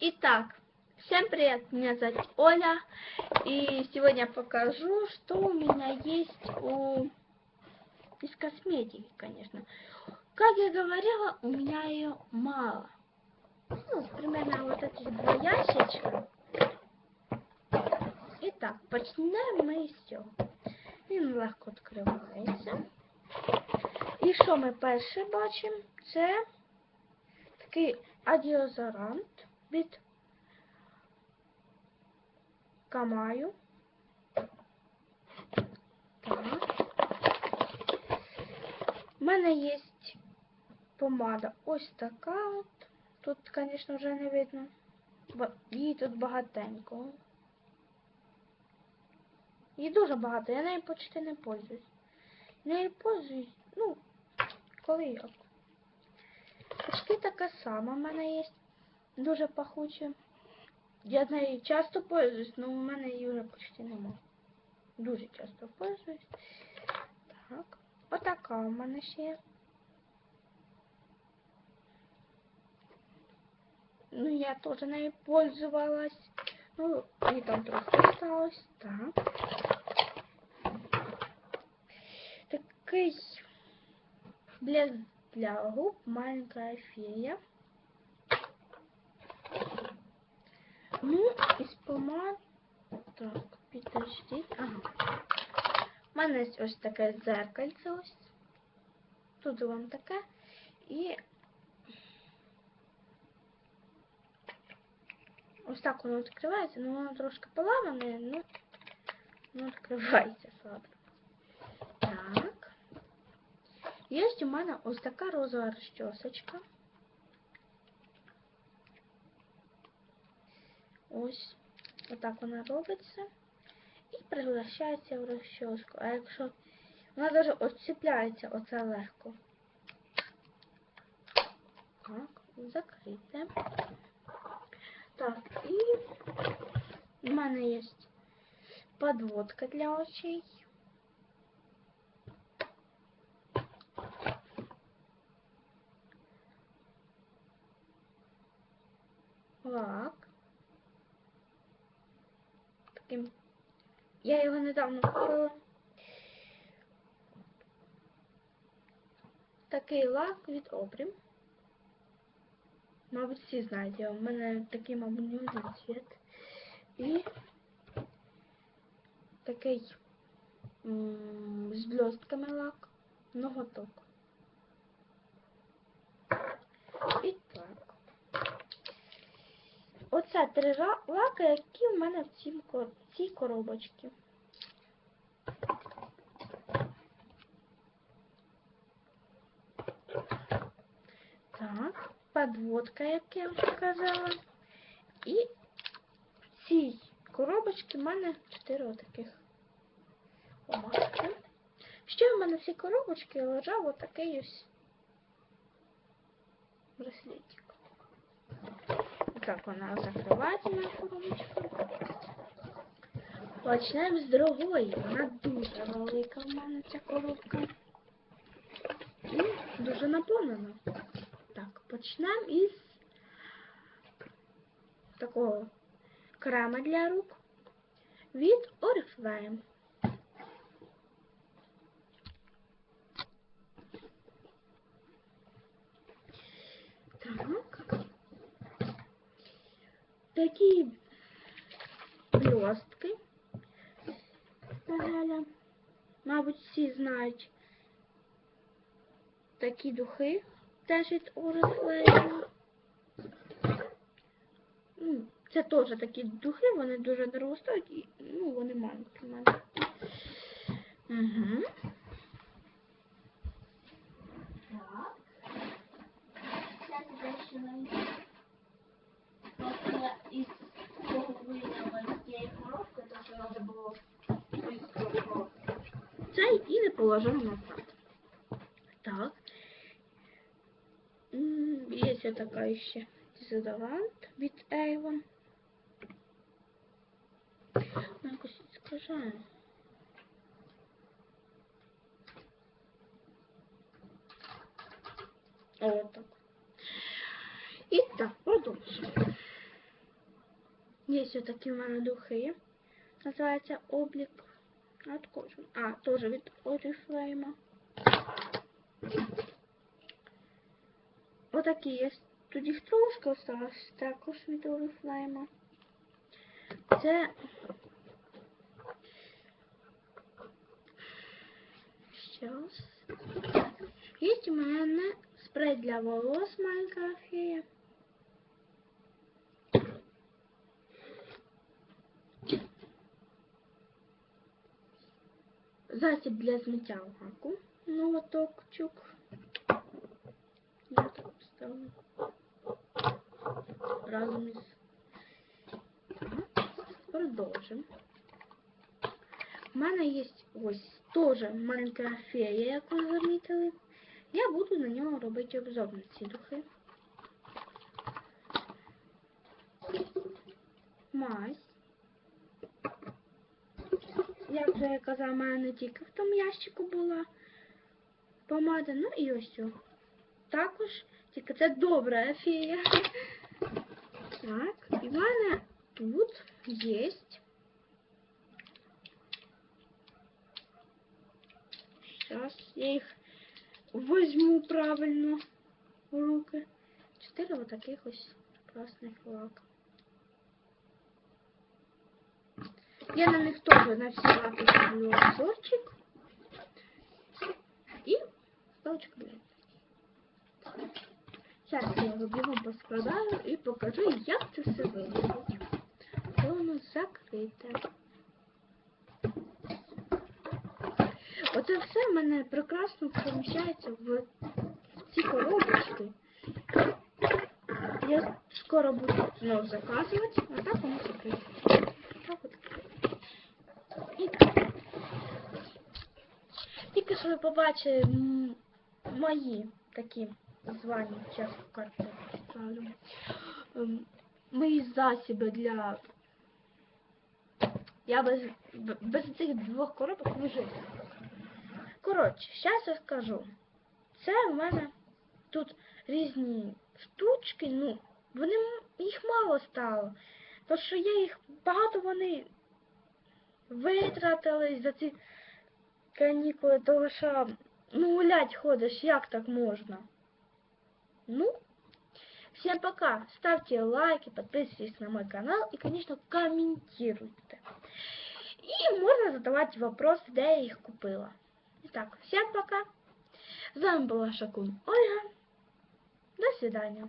Итак, всем привет, меня зовут Оля, и сегодня покажу, что у меня есть у... из косметики, конечно. Как я говорила, у меня ее мало. Ну, примерно вот эти два ящичка. Итак, почнемо ми з цього. Він легко відкривається. І що ми перше бачимо? Це такий адіозарант Від Камаю. Так. У мене є помада ось така от. Тут, звісно, вже не видно. Її тут багатенько. Її дуже багато, я нею почти не пользуюсь. Нею пользуюсь, ну, коли як. Почти така сама в мене є. Дуже пахуча. Я нею часто пользуюсь, але у мене її вже почти нема. Дуже часто пользуюсь. Так. Отака у мене ще є. Ну, я теж нею пользовалась. Ну, і там трохи осталось. Так. Такий блеск для губ маленькая фея. Ну, із помад. Так, підождіть. Ага. У мене ось ось таке зеркальце ось. Тут вам таке. І ось так воно відкривається, ну воно трошки поламане, ну, ну відкривається слабо. Так. Є у мене ось така розова розчосочка. Ось. Отак вона робиться. І приглашається в розчоску. А якщо вона даже відцепляється оце легко. Так, закрите. Так, і в мене є подводка для очей. Лак. Таким. Я його недавно купила. Такий лак від Обрім. Мабуть, всі знають його. У мене такий, мабуть, не один цвіт. І такий з блістками лак. Ноготок. І так. Три лаки, які в мене в цій коробочці. Так, подводка, як я вже казала. І в цій коробочці в мене чотири отаких помадки. Ще в мене в цій коробочці лежав отакий ось браслетик. Так вона закривається на коробочку. Почнемо з другої. Вона дуже велика в мене ця коробка. І дуже наповнена. Так, почнемо із такого крема для рук від Oriflame. Так. Такі блістки. Галя. Мабуть, всі знають такі духи теж від Oriflame. Ну, Це теж такі духи, вони дуже дорого стоять і ну, вони маленькі. Угу. Так. Сейчас дальше Просто я із цього вийняла з цієї коробки, то що треба було із Це і не положила назад. Так. М, Є ось така ще дезодорант від Avon. Ну, якось скажаю. О, так. І так, продовжуємо. ось такі в мене духи. Називається облік. Також. А, теж від Oriflame. Отакі є. Тут їх трошки осталось також від Oriflame. Це Щас. Є у мене спрей для волос маленька Засіб для змиття лаку. Молоток чук. Я так поставлю. Разом із. Продовжимо. У мене є ось теж маленька фея, як ви замітили. Я буду на нього робити обзор на ці духи. Мазь. Як вже я в мене не тільки в тому ящику була помада, ну і ось. о. Також, тільки це добра фея. Так, і в мене тут є Сейчас я их возьму правильно в руки. Чотири вот таких ось красних лака. Я на них теж на всі лаки ставлю обзорчик. І ставочку блядь. Зараз я його бігом поскладаю і покажу, як це все виглядить. Воно закрите. Оце все в мене прекрасно поміщається в ці коробочки. Я скоро буду знову заказувати, а так воно закрите. Так от. Тільки що ви побачили мої такі звані, зараз карти. Ем, Мої засіби для. Я без, без цих двох коробок не жив. Коротше, зараз я скажу. Це в мене тут різні штучки, ну, вони їх мало стало. Тому що я їх багато вони витратили за ці канікули, того що ну гулять ходиш, як так можна? Ну, всем пока. Ставьте лайки, подписывайтесь на мой канал и, конечно, комментируйте. И можно задавать вопросы, где я их купила. Итак, всем пока. С вами была Шакун Ольга. До свидания.